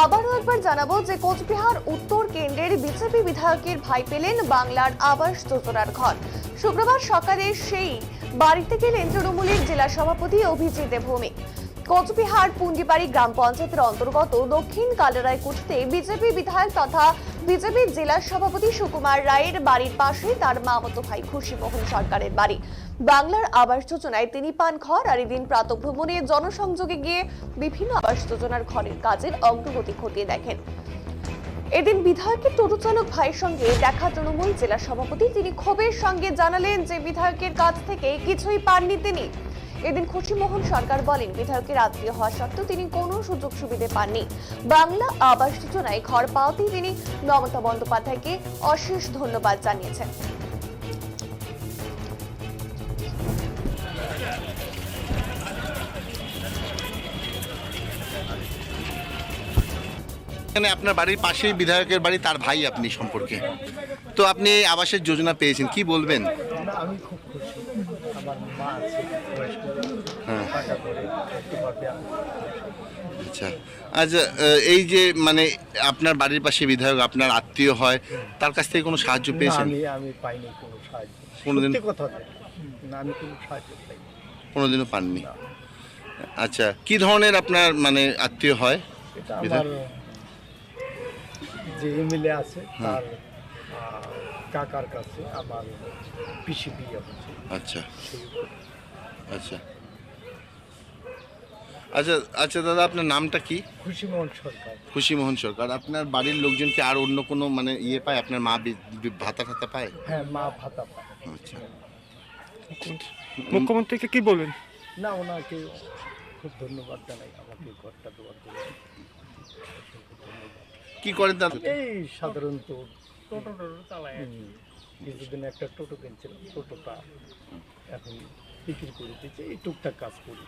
আবারও একবার জানাব যে কোচবিহার উত্তর কেন্দ্রের বিজেপি বিধায়কের ভাই পেলেন বাংলার আবাস যোজনার ঘর। শুক্রবার সকালে সেই বাড়িতে গেলেন তৃণমূলের জেলা সভাপতি অভিজিৎ দেবভৌমিক কোচবিহার পুঞ্জিবাড়ি গ্রাম পঞ্চায়েতের অন্তর্গত দক্ষিণ কালারায়কুঠিতে বিজেপি বিধায়ক তথা বিজেপির জেলা সভাপতি সুকুমার রায়ের বাড়ির পাশেই তার মামাতো ভাই খুশি মোহন সরকারের বাড়ি। বাংলার আবাস যোজনায় তিনি পান ঘর আর এদিন প্রাতভ্রমণে জনসংযোগে গিয়ে বিভিন্ন আবাস যোজনার ঘরের কাজের অগ্রগতি খতিয়ে দেখেন। এদিন বিধায়কের টোটো চালক ভাইয়ের সঙ্গে দেখা তৃণমূল জেলা সভাপতি। তিনি ক্ষোভের সঙ্গে জানালেন যে বিধায়কের কাছ থেকে কিছুই পাননি তিনি। এদিন খুশিমোহন সরকার বলেন বিধায়কের আত্মীয় হওয়া সত্ত্বেও তিনি কোনো সুযোগ সুবিধে পাননি। বাংলা আবাস যোজনায় ঘর পাওয়াতেই তিনি মমতা বন্দ্যোপাধ্যায়কে অশেষ ধন্যবাদ জানিয়েছেন। এখানে আপনার বাড়ির পাশেই বিধায়কের বাড়ি তার ভাই আপনি সম্পর্কে। তো আপনি আবাসের যোজনা পেয়েছেন কি বলবেন? আমি খুব আমার মা আছে বয়স্ক হ্যাঁ। আচ্ছা। আচ্ছা এই যে মানে আপনার বাড়ির পাশে বিধায়ক আপনার আত্মীয় হয় তার কাছ থেকে কোনো সাহায্য পেয়েছেন? আমি আমি পাইনি কোনো সাহায্য। কোনোদিন- কথা না আমি কোনো সাহায্য পাইনি। কোনোদিনও পাননি? আচ্ছা কি ধরনের আপনার মানে আত্মীয় হয়? এটা? আমার যে এমএলএ আছে হ্যাঁ। তার কাকার কাছে আমার পিসি বিয়ে হচ্ছে আচ্ছা আচ্ছা। আচ্ছা আচ্ছা দাদা আপনার নামটা কি? খুশি মোহন সরকার। খুশি মোহন সরকার। আপনার বাড়ির লোকজন কি আর অন্য কোনো মানে ইয়ে পায়? আপনার মা ভাতা টাতা পায়? হ্যাঁ মা ভাতা পায়। আচ্ছা। মুখ্যমন্ত্রীকে কি বলবেন? না ওনাকে খুব ধন্যবাদ জানাই আমাকে ঘরটা দেওয়ার জন্য। কি করেন দাদা? এই সাধারণত টোটো টোটো চালায় কিছুদিন একটা টোটো কিনছিলাম টোটোটা এখন বিক্রি করে দিচ্ছে এই টুকটাক কাজ করি।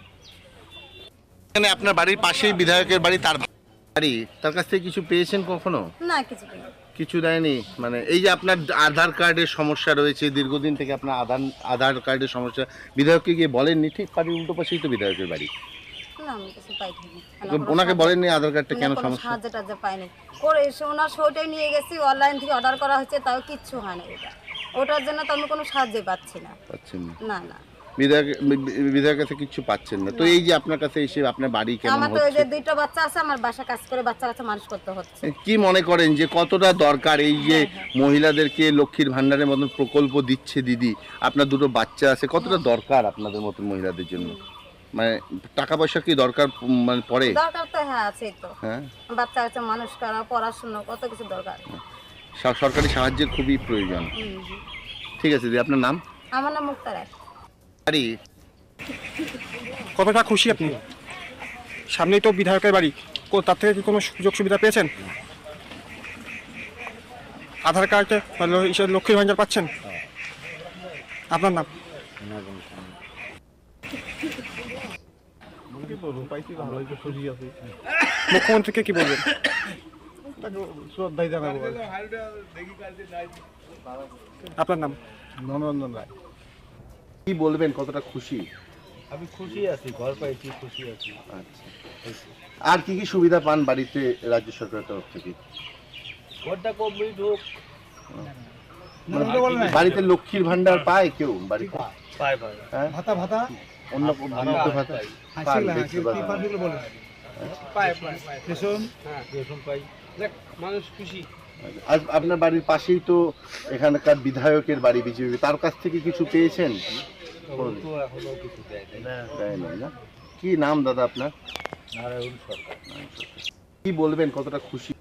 এখানে আপনার বাড়ির পাশেই বিধায়কের বাড়ি তার বাড়ি। তার কাছ থেকে কিছু পেয়েছেন কখনো? না কিছু। কিছু দেয়নি? মানে এই যে আপনার আধার কার্ডের সমস্যা রয়েছে দীর্ঘদিন থেকে আপনার আধার আধার কার্ডের সমস্যা বিধায়ককে গিয়ে বলেননি? ঠিক বাড়ির উল্টো পাশেই তো বিধায়কের বাড়ি। না আমি কিছু পাইনি ওনাকে বলেননি আধার কার্ডটা কেন সমস্যা? সাহায্য টাহায্য পাইনি ওনার শোটাই নিয়ে গেছি অনলাইন থেকে অর্ডার করা হয়েছে তাও কিচ্ছু হয় না এটা। ওটার জন্য তো আমি কোনো সাহায্য পাচ্ছি না। পাচ্ছেন না। না বিধায়ক বিধায়কের কাছে কিছু পাচ্ছেন না। তো এই যে আপনার কাছে এসে আপনার বাড়ি কেমন আমার তো ওই যে দুইটা বাচ্চা আছে আমার বাসা কাজ করে বাচ্চা মানুষ করতে হচ্ছে। কি মনে করেন যে কতটা দরকার এই যে হ্যাঁ, মহিলাদেরকে লক্ষ্মীর ভান্ডারের মতন প্রকল্প দিচ্ছে দিদি? আপনার দুটো বাচ্চা আছে কতটা হ্যাঁ। দরকার আপনাদের মতন মহিলাদের জন্য? মানে টাকা পয়সা কি দরকার মানে পড়ে? দরকার তো হ্যাঁ আছেই তো। হ্যাঁ? বাচ্চা কাচ্চা মানুষ করা পড়াশুনো কত কিছু দরকার। সরকারি সাহায্যের খুবই প্রয়োজন। ঠিক আছে দিদি আপনার নাম? আমার নাম মুক্তার রায়। কতটা খুশি আপনি? সামনেই তো বিধায়কের বাড়ি। কো- তার থেকে কি কোনো সুযোগ সুবিধা পেয়েছেন? আধার কার্ডে লক্ষ্মীর ভাঞ্জার পাচ্ছেন? আপনার নাম? মুখ্যমন্ত্রীকে কি বলবেন? শ্রদ্ধাই জানাব। আপনার নাম? মনোরঞ্জন রায়। কি বলবেন কতটা খুশি? আমি খুশি আছি ঘর পাইছি খুশি আছি। আচ্ছা। আর কি কি সুবিধা পান বাড়িতে রাজ্য সরকারের তরফ থেকে? ঘরটা কমপ্লিট হোক। মানে বাড়িতে লক্ষ্মীর ভান্ডার পায় কেউ? বাড়িতে পায় পায়। হ্যাঁ? ভাতা ভাতা? অন্য হ্যাঁ মানুষ খুশি। আর আপনার বাড়ির পাশেই তো এখানকার বিধায়কের বাড়ি বিজেপি। তার কাছ থেকে কিছু পেয়েছেন? কি নাম দাদা আপনার? নারায়ণ সরকার। কি বলবেন? কতটা খুশি?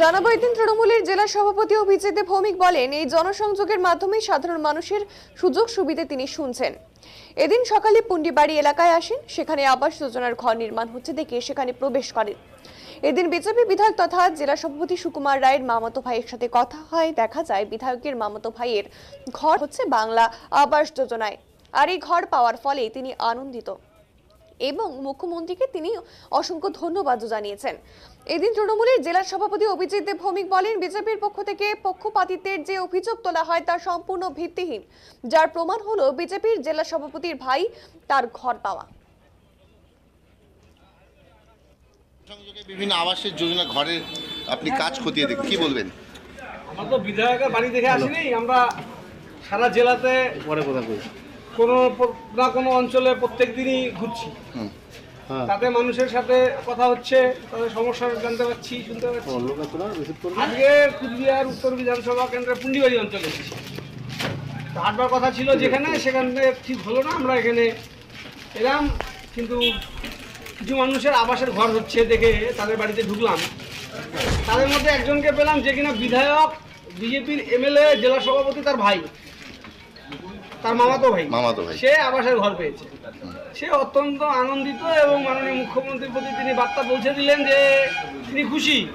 জানাব এদিন তৃণমূলের জেলা সভাপতি অভিজিৎ ভৌমিক বলেন, এই জনসংযোগের মাধ্যমে সাধারণ মানুষের সুযোগ সুবিধে তিনি শুনছেন। এদিন সকালে পুন্ডিবাড়ি এলাকায় আসেন, সেখানে আবাস যোজনার ঘর নির্মাণ হচ্ছে দেখে সেখানে প্রবেশ করেন। এদিন বিজেপি বিধায়ক তথা জেলা সভাপতি সুকুমার রায়ের মামাতো ভাইয়ের সাথে কথা হয়, দেখা যায় বিধায়কের মামাতো ভাইয়ের ঘর হচ্ছে বাংলা আবাস যোজনায়। আর এই ঘর পাওয়ার ফলে তিনি আনন্দিত। এবং মুখ্যমন্ত্রীকে তিনি অসংখ্য ধন্যবাদও জানিয়েছেন। এদিন তৃণমূলের জেলা সভাপতি অভিজিৎ দেব ভৌমিক বলেন বিজেপির পক্ষ থেকে পক্ষপাতিত্বের যে অভিযোগ তোলা হয় তা সম্পূর্ণ ভিত্তিহীন। যার প্রমাণ হলো বিজেপির জেলা সভাপতির ভাই তার ঘর পাওয়া। সংযোগে বিভিন্ন আবাসের যোজনা ঘরের আপনি কাজ খতিয়ে দেখ কি বলবেন? আমরা তো বিধায়কের বাড়ি দেখে আসিনি আমরা সারা জেলাতে পরে কথা বলছি। কোনো না কোনো অঞ্চলে প্রত্যেক দিনই ঘুরছি। হ্যাঁ। তাতে মানুষের সাথে কথা হচ্ছে তাদের সমস্যা জানতে পারছি শুনতে পাচ্ছি আজকে কুচবিহার উত্তর বিধানসভা কেন্দ্রের পুন্ডিবাড়ি অঞ্চলে হাঁটবার কথা ছিল যেখানে সেখানে ঠিক হলো না আমরা এখানে এলাম কিন্তু কিছু মানুষের আবাসের ঘর হচ্ছে দেখে তাদের বাড়িতে ঢুকলাম। তাদের মধ্যে একজনকে পেলাম যে কিনা বিধায়ক বিজেপির এমএলএ জেলা সভাপতি তার ভাই। তার মামাতো ভাই। মামাতো ভাই। সে আবাসের ঘর পেয়েছে। সে অত্যন্ত আনন্দিত এবং মাননীয় মুখ্যমন্ত্রীর প্রতি তিনি বার্তা পৌঁছে দিলেন যে তিনি খুশি।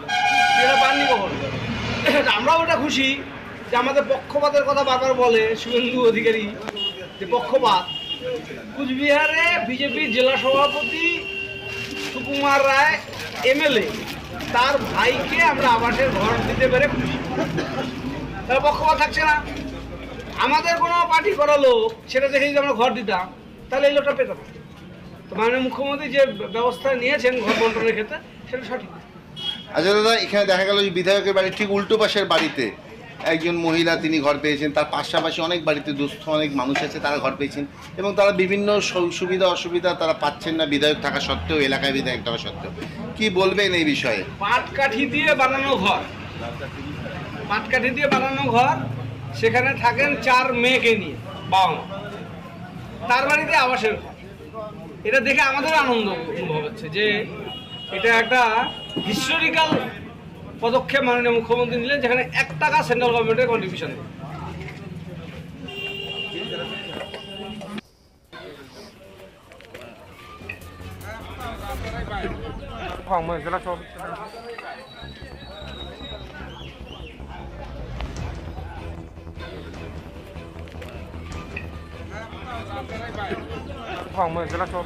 এটা পাননি কখন। আমরাও এটা খুশি যে আমাদের পক্ষপাতের কথা বারবার বলে শুভেন্দু অধিকারী যে পক্ষপাত। কুচবিহারে বিজেপির জেলা সভাপতি সুকুমার রায় এমএলএ তার ভাইকে আমরা আবাসের ঘর দিতে পেরে খুশি। তার পক্ষপাত থাকছে না। আমাদের কোনো পার্টি করা লোক সেটা দেখে যদি আমরা ঘর দিতাম তাহলে এই লোকটা পেতাম তো মাননীয় মুখ্যমন্ত্রী যে ব্যবস্থা নিয়েছেন ঘর বন্টনের ক্ষেত্রে সেটা সঠিক আচ্ছা দাদা এখানে দেখা গেল যে বিধায়কের বাড়ির ঠিক উল্টো পাশের বাড়িতে একজন মহিলা তিনি ঘর পেয়েছেন। তার পাশাপাশি অনেক বাড়িতে দুস্থ অনেক মানুষ আছে তারা ঘর পেয়েছেন। এবং তারা বিভিন্ন সুবিধা অসুবিধা তারা পাচ্ছেন না বিধায়ক থাকা সত্ত্বেও এলাকায় বিধায়ক থাকা সত্ত্বেও। কি বলবেন এই বিষয়ে? পাটকাঠি দিয়ে বানানো ঘর। পাটকাঠি দিয়ে বানানো ঘর সেখানে থাকেন চার মেয়েকে নিয়ে, বাবা মা। তার বাড়িতে আবাসের ঘর। এটা দেখে আমাদের আনন্দ অনুভব হচ্ছে যে এটা একটা হিস্টোরিক্যাল পদক্ষেপ মাননীয় মুখ্যমন্ত্রী নিলেন, যেখানে এক টাকা সেন্ট্রাল গভর্নমেন্টের কন্ট্রিবিউশন জেলা ห้องเมือกระชม